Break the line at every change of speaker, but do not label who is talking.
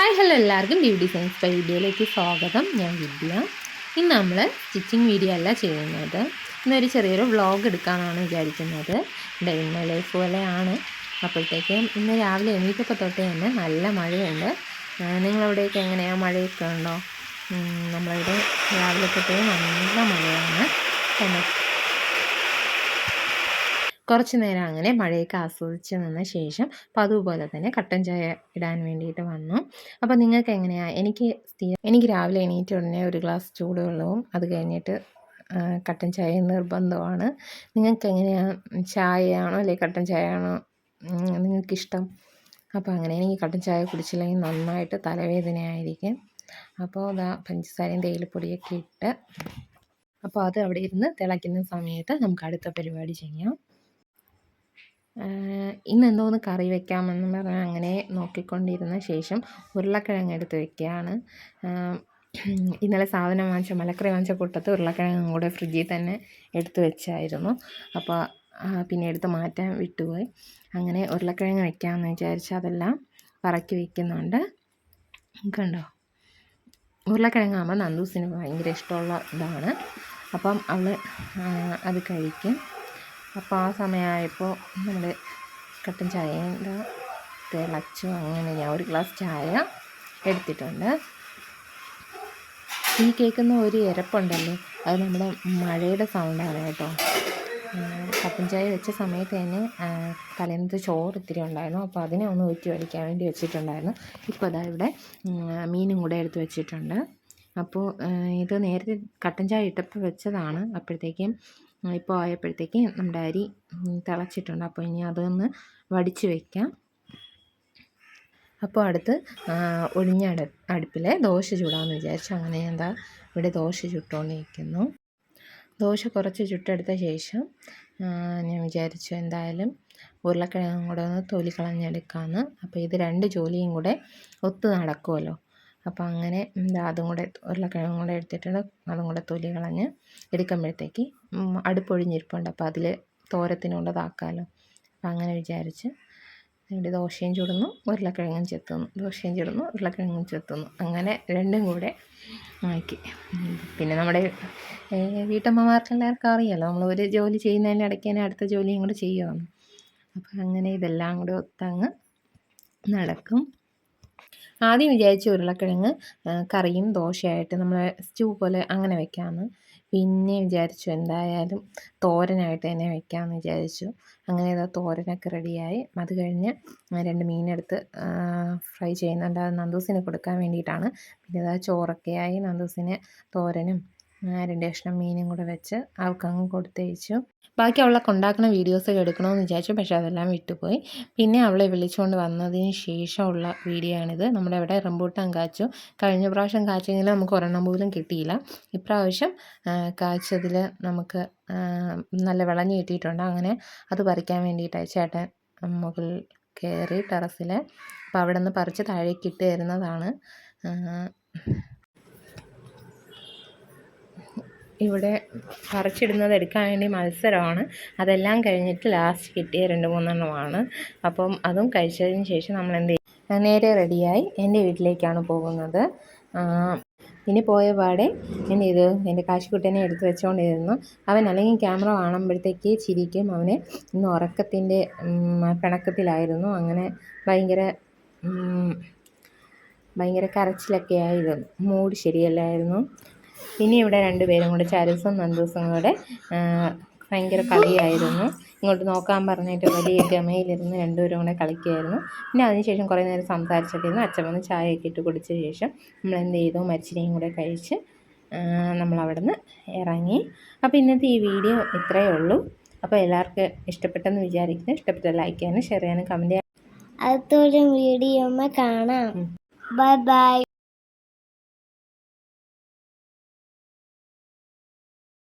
Hi hello എല്ലാവർക്കും beauty science by വീഡിയോയിലേക്ക് സ്വാഗതം. ഞാൻ വിദ്യ. ഇന്ന് നമ്മൾ സ്റ്റിച്ചിങ് വീഡിയോ അല്ല ചെയ്യുന്നത്. ഇന്നൊരു ചെറിയൊരു വ്ളോഗ് എടുക്കാനാണ് വിചാരിക്കുന്നത്. ഡൈമ ലൈഫ് പോലെയാണ്. അപ്പോഴത്തേക്ക് ഇന്ന് രാവിലെ എണീറ്റപ്പോൾ തൊട്ട് തന്നെ നല്ല മഴയുണ്ട്. നിങ്ങളവിടെയൊക്കെ എങ്ങനെയാണ് മഴയൊക്കെ ഉണ്ടോ? നമ്മളിവിടെ രാവിലെ തൊട്ടേ നല്ല മഴയാണ്. കണ്ടോ കുറച്ച് നേരം അങ്ങനെ മഴയൊക്കെ ആസ്വദിച്ച് നിന്ന ശേഷം അപ്പോൾ അതുപോലെ തന്നെ കട്ടൻ ചായ ഇടാൻ വേണ്ടിയിട്ട് വന്നു. അപ്പോൾ നിങ്ങൾക്ക് എങ്ങനെയാണ് എനിക്ക് എനിക്ക് രാവിലെ എണീറ്റ ഉടനെ ഒരു ഗ്ലാസ് ചൂടുവെള്ളവും അത് കഴിഞ്ഞിട്ട് കട്ടൻ ചായ നിർബന്ധമാണ്. നിങ്ങൾക്ക് എങ്ങനെയാണ് ചായയാണോ അല്ലെങ്കിൽ കട്ടൻ ചായയാണോ? നിങ്ങൾക്കിഷ്ടം. അപ്പോൾ അങ്ങനെ എനിക്ക് കട്ടൻ ചായ കുടിച്ചില്ലെങ്കിൽ നന്നായിട്ട് തലവേദനയായിരിക്കും. അപ്പോൾ അതാ പഞ്ചസാരയും തേയിലപ്പൊടിയൊക്കെ ഇട്ട് അപ്പോൾ അത് അവിടെ ഇരുന്ന് തിളയ്ക്കുന്ന സമയത്ത് നമുക്ക് അടുത്ത പരിപാടി ചെയ്യാം. ഇന്ന് എന്തോന്ന് കറി വെക്കാമെന്ന് പറഞ്ഞ് അങ്ങനെ നോക്കിക്കൊണ്ടിരുന്ന ശേഷം ഉരുളക്കിഴങ്ങ് എടുത്ത് വെക്കുകയാണ്. ഇന്നലെ സാധനം വാങ്ങിച്ച മലക്കറി വാങ്ങിച്ച കൂട്ടത്ത് ഉരുളക്കിഴങ്ങും കൂടെ ഫ്രിഡ്ജിൽ തന്നെ എടുത്ത് വെച്ചായിരുന്നു. അപ്പോൾ പിന്നെ എടുത്ത് മാറ്റാൻ വിട്ടുപോയി. അങ്ങനെ ഉരുളക്കിഴങ്ങ് വെക്കാമെന്ന് വിചാരിച്ച് അതെല്ലാം പറക്കി വെക്കുന്നുണ്ട്. കണ്ടോ? ഉരുളക്കിഴങ്ങാകുമ്പോൾ നന്ദൂസിന് ഭയങ്കര ഇഷ്ടമുള്ള ഇതാണ്. അപ്പം അവൾ അത് കഴിക്കും. അപ്പോൾ ആ സമയമായപ്പോൾ നമ്മൾ കട്ടൻ ചായയുടെ തിളച്ചു അങ്ങനെ ഞാൻ ഒരു ഗ്ലാസ് ചായ എടുത്തിട്ടുണ്ട്. ഈ കേൾക്കുന്ന ഒരു ഇരപ്പുണ്ടല്ലോ അത് നമ്മുടെ മഴയുടെ സൗണ്ടാണ് കേട്ടോ. കപ്പൻ ചായ വെച്ച സമയത്ത് തന്നെ തലേന്നത്തെ ചോറ് ഇത്തിരി ഉണ്ടായിരുന്നു. അപ്പോൾ അതിനെ ഒന്ന് ഊറ്റി വലിക്കാൻ വേണ്ടി വെച്ചിട്ടുണ്ടായിരുന്നു. ഇപ്പോൾ അതാ ഇവിടെ മീനും കൂടെ എടുത്ത് വെച്ചിട്ടുണ്ട്. അപ്പോൾ ഇത് നേരത്തെ കട്ടൻ ചായ ഇട്ടപ്പോൾ വെച്ചതാണ്. അപ്പോഴത്തേക്കും ഇപ്പോൾ ആയപ്പോഴത്തേക്ക് നമ്മുടെ അരി തിളച്ചിട്ടുണ്ട്. അപ്പോൾ ഇനി അതൊന്ന് വടിച്ച് വയ്ക്കാം അപ്പോൾ അടുത്ത് ഒഴിഞ്ഞ അട അടുപ്പിൽ ദോശ ചൂടാമെന്ന് വിചാരിച്ചു. അങ്ങനെ എന്താ ഇവിടെ ദോശ ചുട്ടുകൊണ്ടിരിക്കുന്നു ദോശ കുറച്ച് ചുട്ടെടുത്ത ശേഷം ഞാൻ വിചാരിച്ചു എന്തായാലും ഉരുളക്കിഴങ്ങും കൂടെ ഒന്ന് തൊലി കളഞ്ഞെടുക്കാമെന്ന് അപ്പോൾ ഇത് രണ്ട് ജോലിയും കൂടെ ഒത്തു നടക്കുമല്ലോ അപ്പോൾ അങ്ങനെ അതും കൂടെ ഉരുളക്കിഴങ്ങും കൂടെ എടുത്തിട്ടുണ്ട് അതും കൂടെ തൊലി കളഞ്ഞ് എടുക്കുമ്പോഴത്തേക്ക് അടുപ്പൊഴിഞ്ഞിരിപ്പുണ്ട് അപ്പോൾ അതിൽ തോരത്തിനുള്ളതാക്കാമല്ലോ അപ്പം അങ്ങനെ വിചാരിച്ച് ഇവിടെ ദോശയും ചുടുന്നു ഉരുളക്കിഴങ്ങും ചെത്തുന്നു. ദോശയും ചുടുന്നു ഉരുളക്കിഴങ്ങും ചെത്തുന്നു. അങ്ങനെ രണ്ടും കൂടെ ആക്കി. പിന്നെ നമ്മുടെ വീട്ടമ്മമാർക്ക് എല്ലാവർക്കും അറിയാമല്ലോ നമ്മൾ ഒരു ജോലി ചെയ്യുന്നതിന്റെ ഇടയ്ക്ക് തന്നെ അടുത്ത ജോലിയും കൂടെ ചെയ്യുമെന്ന് അപ്പം അങ്ങനെ ഇതെല്ലാം കൂടെ ഒത്തങ്ങ് നടക്കും. ആദ്യം വിചാരിച്ച ഉരുളക്കിഴങ്ങ് കറിയും ദോശയായിട്ട് നമ്മൾ സ്റ്റൂ പോലെ അങ്ങനെ വെക്കാമെന്ന് പിന്നെ വിചാരിച്ചു എന്തായാലും തോരനായിട്ട് തന്നെ വെക്കാമെന്ന് വിചാരിച്ചു. അങ്ങനെ ഏതാ തോരനൊക്കെ റെഡിയായി അത് കഴിഞ്ഞ് രണ്ട് മീനെടുത്ത് ഫ്രൈ ചെയ്യുന്നുണ്ട് അത് നന്ദൂസിന് കൊടുക്കാൻ വേണ്ടിയിട്ടാണ്. പിന്നെ ഏതാ ചോറൊക്കെയായി നന്ദൂസിന് തോരനും രണ്ട് കഷ്ണം മീനും കൂടെ വെച്ച് അവൾക്കങ്ങ് കൊടുത്തയച്ചു. ബാക്കി അവളൊക്കെ ഉണ്ടാക്കുന്ന വീഡിയോസൊക്കെ എടുക്കണമെന്ന് വിചാരിച്ചു പക്ഷെ അതെല്ലാം വിട്ടുപോയി. പിന്നെ അവളെ വിളിച്ചുകൊണ്ട് വന്നതിന് ശേഷമുള്ള വീഡിയോ ആണിത്. നമ്മുടെ ഇവിടെ റംബൂട്ടാൻ കാച്ചു. കഴിഞ്ഞ പ്രാവശ്യം കാച്ചെങ്കിലും നമുക്ക് ഒരെണ്ണം പോലും കിട്ടിയില്ല. ഇപ്രാവശ്യം കാച്ചതിൽ നമുക്ക് നല്ല വിളഞ്ഞ് കിട്ടിയിട്ടുണ്ട്. അങ്ങനെ അത് പറിക്കാൻ വേണ്ടിയിട്ട് ചേട്ടൻ മുകളിൽ കയറി ടെറസിൽ അപ്പോൾ അവിടെ നിന്ന് പറിച്ച് താഴേക്ക് ഇട്ട് തരുന്നതാണ്. ഇവിടെ പറിച്ചിടുന്നത് എടുക്കാൻ വേണ്ടി മത്സരമാണ്. അതെല്ലാം കഴിഞ്ഞിട്ട് ലാസ്റ്റ് കിട്ടിയ രണ്ട് മൂന്നെണ്ണമാണ്. അപ്പം അതും കഴിച്ചതിന് ശേഷം നമ്മൾ എന്ത് ചെയ്യും? നേരെ റെഡിയായി എന്റെ വീട്ടിലേക്കാണ് പോകുന്നത്. ഇനി പോയ പാടെ എന്ത് ചെയ്തു? എന്റെ കാശിക്കുട്ടനെ എടുത്ത് വെച്ചുകൊണ്ടിരുന്നു അവൻ അല്ലെങ്കിൽ ക്യാമറ കാണുമ്പോഴത്തേക്ക് ചിരിക്കും. അവന് ഇന്ന് ഉറക്കത്തിന്റെ പിണക്കത്തിലായിരുന്നു. അങ്ങനെ ഭയങ്കര ഭയങ്കര കരച്ചിലൊക്കെ ആയിരുന്നു. മൂഡ് ശരിയല്ലായിരുന്നു. പിന്നെ ഇവിടെ രണ്ടുപേരും കൂടെ ചരസും നന്ദൂസും കൂടെ ഭയങ്കര കളിയായിരുന്നു. ഇങ്ങോട്ട് നോക്കാൻ പറഞ്ഞിട്ട് വലിയ ഗമയിലിരുന്ന് രണ്ടുപേരും കൂടെ കളിക്കുമായിരുന്നു പിന്നെ അതിനുശേഷം കുറേ നേരം സംസാരിച്ചൊക്കെ ഇരുന്ന് അച്ഛൻ വന്ന് ചായയൊക്കെ ഇട്ട് കുടിച്ച ശേഷം നമ്മൾ എന്ത് ചെയ്തു? മരിച്ചിനെയും കൂടെ കഴിച്ച് നമ്മൾ അവിടെ നിന്ന് ഇറങ്ങി. അപ്പോൾ ഇന്നത്തെ ഈ വീഡിയോ ഇത്രയേ ഉള്ളൂ. അപ്പോൾ എല്ലാവർക്കും ഇഷ്ടപ്പെട്ടെന്ന് വിചാരിക്കുന്നു. ഇഷ്ടപ്പെട്ട ലൈക്ക് ചെയ്യാനും ഷെയർ ചെയ്യാനും കമന്റ് ചെയ്യാനും.
അടുത്തൊരു വീഡിയോ കാണാം. Bye bye.